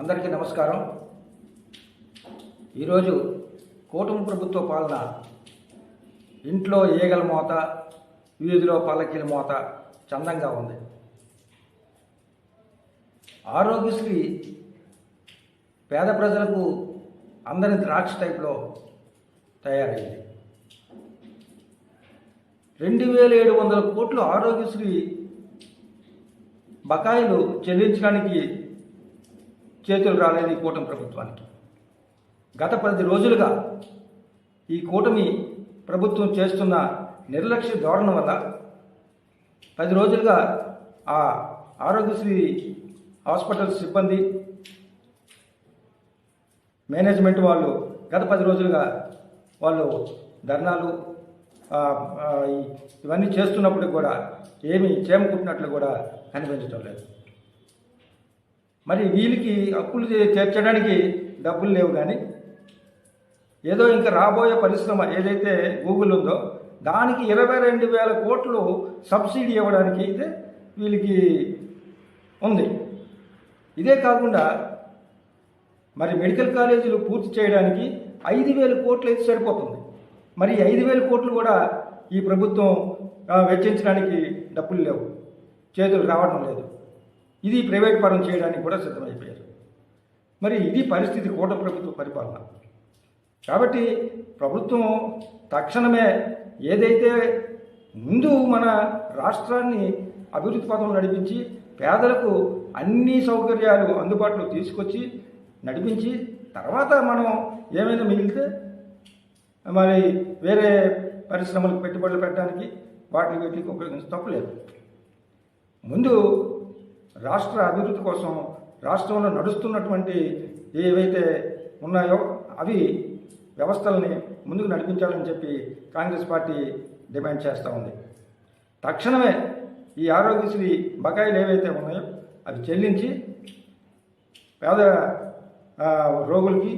అందరికీ నమస్కారం. ఈరోజు కూటమి ప్రభుత్వ పాలన ఇంట్లో ఈగల మోత వీధిలో పల్లకీల మోత చందంగా ఉంది. ఆరోగ్యశ్రీ పేద ప్రజలకు అందరి ద్రాక్ష టైప్లో తయారైంది. రెండు వేల ఏడు వందల కోట్లు ఆరోగ్యశ్రీ బకాయిలు చెల్లించడానికి చేతులు రాలేదు ఈ కూటమి ప్రభుత్వానికి. గత పది రోజులుగా ఈ కూటమి ప్రభుత్వం చేస్తున్న నిర్లక్ష్య ధోరణి వల్ల పది రోజులుగా ఆ ఆరోగ్యశ్రీ హాస్పిటల్ సిబ్బంది మేనేజ్మెంట్ వాళ్ళు గత పది రోజులుగా వాళ్ళు ధర్నాలు ఇవన్నీ చేస్తున్నప్పుడు కూడా ఏమీ చేమకుంటున్నట్లు కూడా కనిపించడం లేదు. మరి వీళ్ళకి అప్పులు తీర్చడానికి డబ్బులు లేవు కానీ ఏదో ఇంకా రాబోయే పరిశ్రమ ఏదైతే గూగుల్ ఉందో దానికి ఇరవై రెండు వేల కోట్లు సబ్సిడీ ఇవ్వడానికి అయితే వీళ్ళకి ఉంది. ఇదే కాకుండా మరి మెడికల్ కాలేజీలు పూర్తి చేయడానికి ఐదు వేల కోట్లు అయితే సరిపోతుంది. మరి ఐదు వేల కోట్లు కూడా ఈ ప్రభుత్వం వెచ్చించడానికి డబ్బులు లేవు. చేతులు రావడం లేదు. ఇది ప్రైవేట్ పరం చేయడానికి కూడా సిద్ధమైపోయారు. మరి ఇది పరిస్థితి కూట ప్రభుత్వ పరిపాలన. కాబట్టి ప్రభుత్వం తక్షణమే ఏదైతే ముందు మన రాష్ట్రాన్ని అభివృద్ధి పథం నడిపించి పేదలకు అన్ని సౌకర్యాలు అందుబాటులో తీసుకొచ్చి నడిపించి తర్వాత మనం ఏమైనా మిగిలితే మరి వేరే పరిశ్రమలకు పెట్టుబడులు పెట్టడానికి వాటిని వీటికి ఉపయోగించి తప్పలేదు ముందు రాష్ట్ర అభివృద్ధి కోసం రాష్ట్రంలో నడుస్తున్నటువంటి ఏవైతే ఉన్నాయో అవి వ్యవస్థల్ని ముందుకు నడిపించాలని చెప్పి కాంగ్రెస్ పార్టీ డిమాండ్ చేస్తూ ఉంది. తక్షణమే ఈ ఆరోగ్యశ్రీ బకాయిలు ఏవైతే ఉన్నాయో అవి చెల్లించి పేద రోగులకి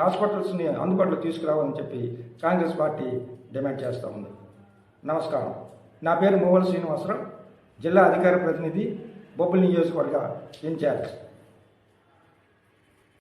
హాస్పిటల్స్ని అందుబాటులో తీసుకురావాలని చెప్పి కాంగ్రెస్ పార్టీ డిమాండ్ చేస్తూ ఉంది. నమస్కారం. నా పేరు మోవల్ శ్రీనివాసరావు జిల్లా అధికార ప్రతినిధి బొబ్బుల నియోజకవర్గ ఇన్ఛార్జ్.